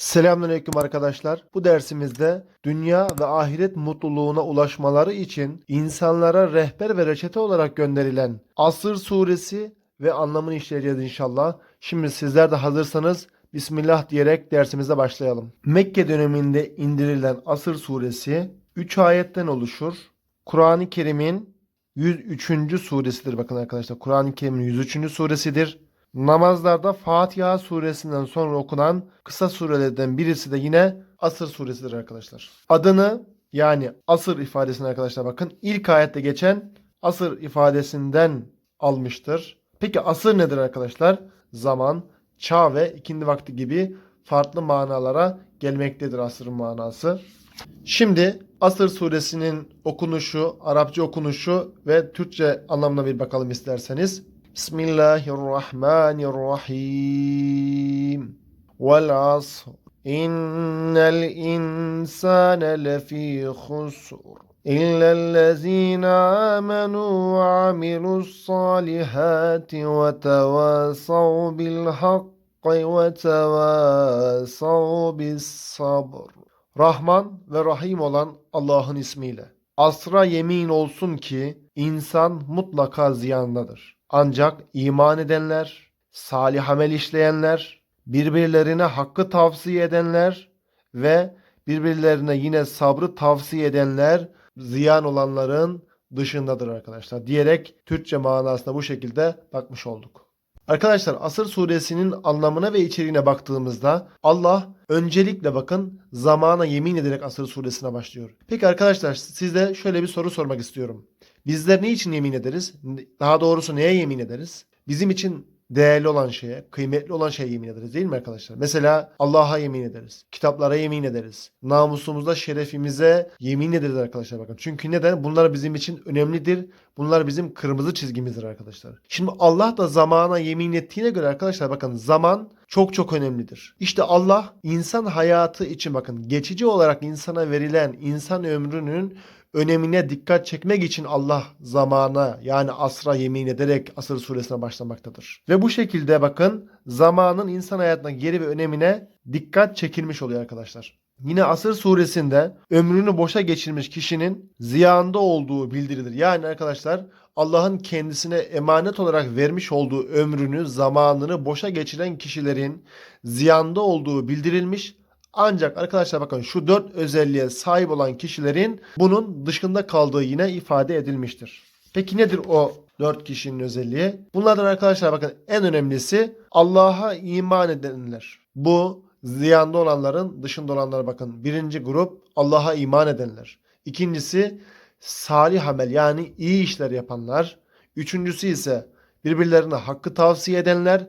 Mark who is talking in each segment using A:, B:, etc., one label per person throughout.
A: Selamünaleyküm arkadaşlar. Bu dersimizde dünya ve ahiret mutluluğuna ulaşmaları için insanlara rehber ve reçete olarak gönderilen Asır suresi ve anlamını işleyeceğiz inşallah. Şimdi sizler de hazırsanız Bismillah diyerek dersimize başlayalım. Mekke döneminde indirilen Asır suresi 3 ayetten oluşur. Kur'an-ı Kerim'in 103. suresidir bakın arkadaşlar. Kur'an-ı Kerim'in 103. suresidir. Namazlarda Fatiha suresinden sonra okunan kısa surelerden birisi de yine Asır suresidir arkadaşlar. Adını yani asır ifadesini arkadaşlar bakın ilk ayette geçen asır ifadesinden almıştır. Peki asır nedir arkadaşlar? Zaman, çağ ve ikindi vakti gibi farklı manalara gelmektedir asırın manası. Şimdi Asır suresinin okunuşu, Arapça okunuşu ve Türkçe anlamına bir bakalım isterseniz. Bismillahirrahmanirrahim. Vel asr. İnnel insane lefî husr. İllellezîne âmenû ve amilussâlihâti ve tevâsav bilhakkı ve tevâsav sabr. Rahman ve Rahim olan Allah'ın ismiyle. Asra yemin olsun ki insan mutlaka ziyandadır. Ancak iman edenler, salih amel işleyenler, birbirlerine hakkı tavsiye edenler ve birbirlerine yine sabrı tavsiye edenler ziyan olanların dışındadır arkadaşlar diyerek Türkçe manasına bu şekilde bakmış olduk. Arkadaşlar Asır suresinin anlamına ve içeriğine baktığımızda Allah öncelikle bakın zamana yemin ederek Asır suresine başlıyor. Peki arkadaşlar size şöyle bir soru sormak istiyorum. Bizler ne için yemin ederiz? Daha doğrusu neye yemin ederiz? Bizim için değerli olan şeye, kıymetli olan şeye yemin ederiz değil mi arkadaşlar? Mesela Allah'a yemin ederiz. Kitaplara yemin ederiz. Namusumuza, şerefimize yemin ederiz arkadaşlar bakın. Çünkü neden? Bunlar bizim için önemlidir. Bunlar bizim kırmızı çizgimizdir arkadaşlar. Şimdi Allah da zamana yemin ettiğine göre arkadaşlar bakın zaman çok çok önemlidir. İşte Allah insan hayatı için bakın geçici olarak insana verilen insan ömrünün önemine dikkat çekmek için Allah zamana yani asra yemin ederek Asır suresine başlamaktadır. Ve bu şekilde bakın zamanın insan hayatına geri ve önemine dikkat çekilmiş oluyor arkadaşlar. Yine Asır suresinde ömrünü boşa geçirmiş kişinin ziyanda olduğu bildirilir. Yani arkadaşlar Allah'ın kendisine emanet olarak vermiş olduğu ömrünü, zamanını boşa geçiren kişilerin ziyanda olduğu bildirilmiş. Ancak arkadaşlar bakın şu dört özelliğe sahip olan kişilerin bunun dışında kaldığı yine ifade edilmiştir. Peki nedir o dört kişinin özelliği? Bunlardan arkadaşlar bakın en önemlisi Allah'a iman edenler. Bu ziyanda olanların dışında olanlara bakın. Birinci grup Allah'a iman edenler. İkincisi salih amel yani iyi işler yapanlar. Üçüncüsü ise birbirlerine hakkı tavsiye edenler.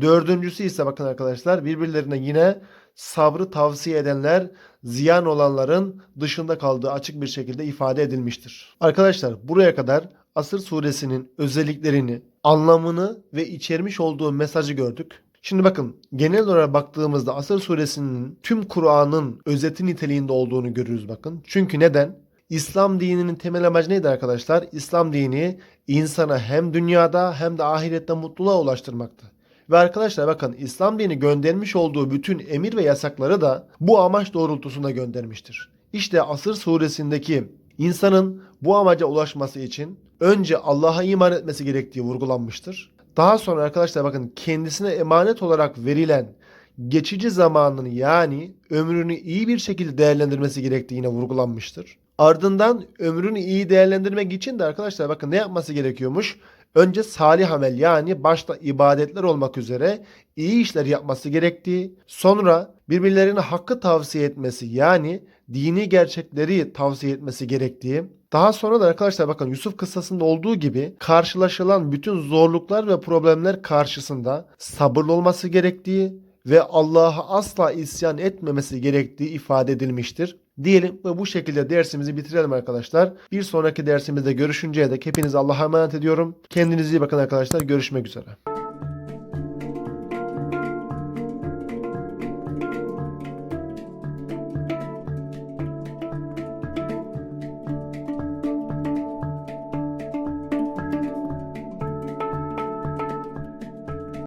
A: Dördüncüsü ise bakın arkadaşlar birbirlerine yine sabrı tavsiye edenler ziyan olanların dışında kaldığı açık bir şekilde ifade edilmiştir. Arkadaşlar buraya kadar Asır suresinin özelliklerini, anlamını ve içermiş olduğu mesajı gördük. Şimdi bakın genel olarak baktığımızda Asır suresinin tüm Kur'an'ın özeti niteliğinde olduğunu görürüz bakın. Çünkü neden? İslam dininin temel amacı neydi arkadaşlar? İslam dini insana hem dünyada hem de ahirette mutluluğa ulaştırmaktı. Ve arkadaşlar bakın İslam dini göndermiş olduğu bütün emir ve yasakları da bu amaç doğrultusunda göndermiştir. İşte Asır suresindeki insanın bu amaca ulaşması için önce Allah'a iman etmesi gerektiği vurgulanmıştır. Daha sonra arkadaşlar bakın kendisine emanet olarak verilen geçici zamanını yani ömrünü iyi bir şekilde değerlendirmesi gerektiği yine vurgulanmıştır. Ardından ömrünü iyi değerlendirmek için de arkadaşlar bakın ne yapması gerekiyormuş? Önce salih amel yani başta ibadetler olmak üzere iyi işler yapması gerektiği, sonra birbirlerine hakkı tavsiye etmesi yani dini gerçekleri tavsiye etmesi gerektiği, daha sonra da arkadaşlar bakın Yusuf kıssasında olduğu gibi karşılaşılan bütün zorluklar ve problemler karşısında sabırlı olması gerektiği ve Allah'a asla isyan etmemesi gerektiği ifade edilmiştir. Diyelim ve bu şekilde dersimizi bitirelim arkadaşlar. Bir sonraki dersimizde görüşünceye dek hepinizi Allah'a emanet ediyorum. Kendinize iyi bakın arkadaşlar. Görüşmek üzere.